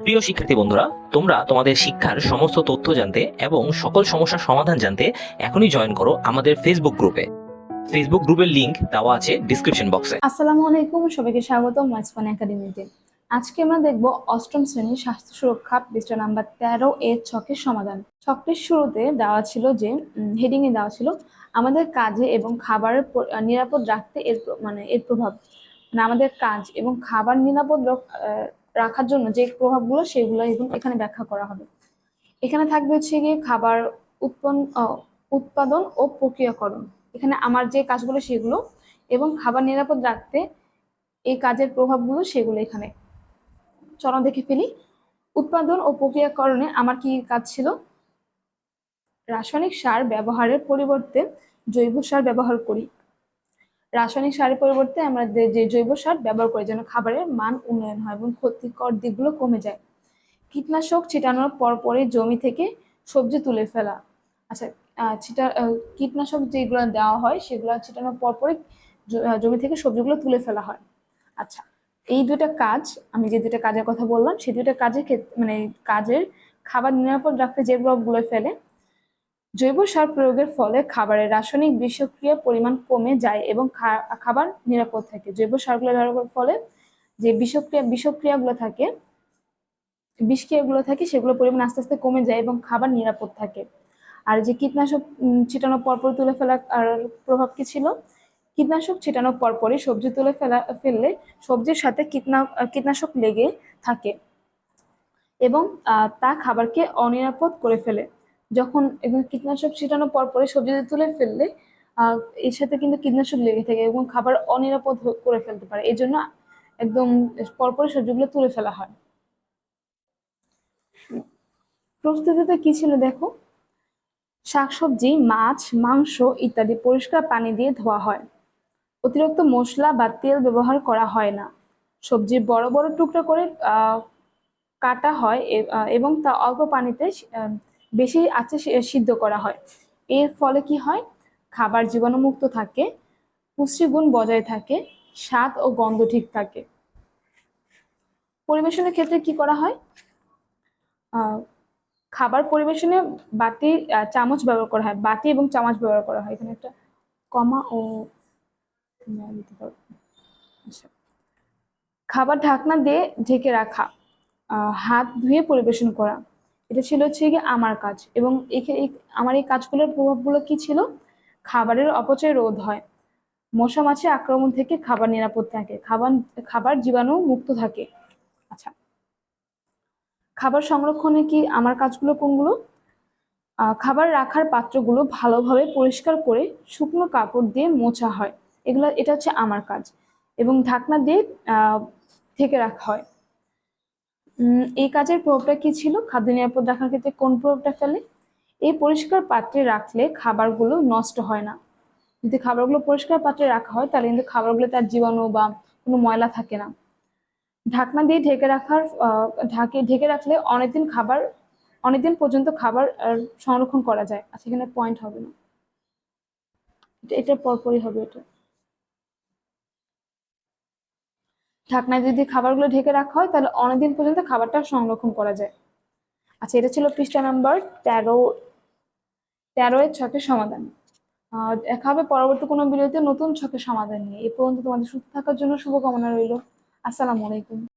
প্রিয় শিক্ষার্থী বন্ধুরা, তোমরা তোমাদের শিক্ষার সমস্ত তথ্য জানতে এবং সকল সমস্যার সমাধান জানতে এখনই জয়েন করো আমাদের ফেসবুক গ্রুপে ফেসবুক গ্রুপের লিংক দেওয়া আছে ডিসক্রিপশন বক্সে আসসালামু আলাইকুম, সবাইকে স্বাগত মাইসপান একাডেমিতে আজকে আমরা দেখব অষ্টম শ্রেণির স্বাস্থ্য সুরক্ষা পৃষ্ঠা নাম্বার তেরো এর ছকের সমাধান। ছকটির শুরুতে দেওয়া ছিল যে হেডিং এ দেওয়া ছিল, আমাদের কাজে এবং খাবারের নিরাপদ রাখতে এর মানে এর প্রভাব। মানে আমাদের কাজ এবং খাবার নিরাপদ রাখার জন্য যে প্রভাবগুলো সেগুলো এখানে ব্যাখ্যা করা হবে। এখানে থাকবে হচ্ছে গিয়ে খাবার উৎপন্ন উৎপাদন ও প্রক্রিয়াকরণ। এখানে আমার যে কাজগুলো সেগুলো এবং খাবার নিরাপদ রাখতে এই কাজের প্রভাবগুলো সেগুলো এখানে। চলো দেখে ফেলি। উৎপাদন ও প্রক্রিয়াকরণে আমার কি কাজ ছিল? রাসায়নিক সার ব্যবহারের পরিবর্তে জৈব সার ব্যবহার করি। রাসায়নিক সারের পরিবর্তে আমরা যে- জৈব সার ব্যবহার করি, যেন খাবারের মান উন্নয়ন হয় এবং ক্ষতিকর দিকগুলো কমে যায়। কীটনাশক ছিটানোর পরপরই জমি থেকে সবজি তুলে ফেলা। আচ্ছা ছিটা কীটনাশক যেগুলো দেওয়া হয়, সেগুলো ছিটানোর পরপরই জমি থেকে সবজিগুলো তুলে ফেলা হয়। আচ্ছা এই দুটা কাজ, আমি যে দুটা কাজের কথা বললাম সেই দুটা কাজের ক্ষেত্রে মানে কাজের খাবার নিরাপদ রাখতে যে প্রভাবগুলো ফেলে জৈব সার প্রয়োগের ফলে খাবারের রাসায়নিক বিষক্রিয়ার পরিমাণ কমে যায় এবং খাবার নিরাপদ থাকে। জৈব সারগুলো ব্যবহারের ফলে যে বিষক্রিয়া বিষক্রিয়াগুলো থাকে বিষক্রিয়াগুলো থাকে সেগুলো পরিমাণ আস্তে আস্তে কমে যায় এবং খাবার নিরাপদ থাকে। আর যে কীটনাশক উম, ছিটানোর পরপর তুলে ফেলা আর প্রভাব কি ছিল? কীটনাশক ছিটানোর পরপরই সবজি তুলে ফেলা ফেললে সবজির সাথে কীটনা কীটনাশক লেগে থাকে এবং তা খাবারকে অনিরাপদ করে ফেলে। যখন এবং কীটনাশক ছিটানোর পরপরই সবজি তুলে ফেললে এর সাথে কিন্তু কীটনাশক লেগে থাকে এবং খাবার অনিরাপদ করে ফেলতে পারে। এই জন্য একদম পরপরই সবজিগুলো তুলে ফেলা হয়। প্রস্তুতিতে কি ছিল দেখো? শাকসবজি, মাছ, মাংস ইত্যাদি পরিষ্কার পানি দিয়ে ধোয়া হয়। অতিরিক্ত মশলা বা তেল ব্যবহার করা হয় না। সবজি বড় বড় টুকরো করে কাটা হয় এবং তা অল্প পানিতে বেশি সি- সিদ্ধ করা হয়। এর ফলে কি হয়? খাবার জীবাণুমুক্ত থাকে পুষ্টিগুণ বজায় থাকে, স্বাদ ও গন্ধ ঠিক থাকে। পরিবেশনের ক্ষেত্রে কি করা হয়? খাবার পরিবেশনে বাটি চামচ ব্যবহার করা হয়। বাটি এবং চামচ ব্যবহার করা হয়। এখানে একটা কমা ও। আচ্ছা। খাবার ঢাকনা দিয়ে ঢেকে রাখা হাত ধুয়ে পরিবেশন করা। এটা ছিল হচ্ছে গিয়ে আমার কাজ। এবং আমার এই কাজগুলোর প্রভাবগুলো কি ছিল? খাবারের অপচয় রোধ হয়। মশা মাছি আক্রমণ থেকে খাবার নিরাপদ থাকে। খাবার খাবার জীবাণু মুক্ত থাকে। আচ্ছা। খাবার সংরক্ষণে কি আমার কাজগুলো কোনগুলো? খাবার রাখার পাত্রগুলো ভালোভাবে পরিষ্কার করে শুকনো কাপড় দিয়ে মোছা হয়। এগুলো, এটা হচ্ছে আমার কাজ। এবং ঢাকনা দিয়ে ঢেকে রাখা হয়। এই কাজের প্রভাবটা কি ছিল? খাদ্য নিরাপদ রাখার ক্ষেত্রে কোন প্রভাবটা ফেলে? এই পরিষ্কার পাত্রে রাখলে খাবারগুলো নষ্ট হয় না। যদি খাবারগুলো পরিষ্কার পাত্রে রাখা হয়, তাহলে কিন্তু খাবারগুলো তার জীবাণু বা কোনো ময়লা থাকে না। ঢাকনা দিয়ে ঢেকে রাখার ঢাকে, ঢেকে রাখলে অনেকদিন খাবার, অনেকদিন পর্যন্ত খাবার সংরক্ষণ করা যায়। আচ্ছা এখানে পয়েন্ট হবে না। এটা পরপরই হবে এটা। ঢাকনায় যদি খাবারগুলো ঢেকে রাখা হয়, তাহলে অনেকদিন পর্যন্ত খাবারটা সংরক্ষণ করা যায়। আচ্ছা এটা ছিল পৃষ্ঠা নাম্বার তেরো তেরো এর ছকের সমাধান। দেখা হবে পরবর্তী কোনো ভিডিওতে নতুন ছকের সমাধান নিয়ে। এ পর্যন্ত তোমাদের সুস্থ থাকার জন্য শুভকামনা রইল। আসসালামু আলাইকুম।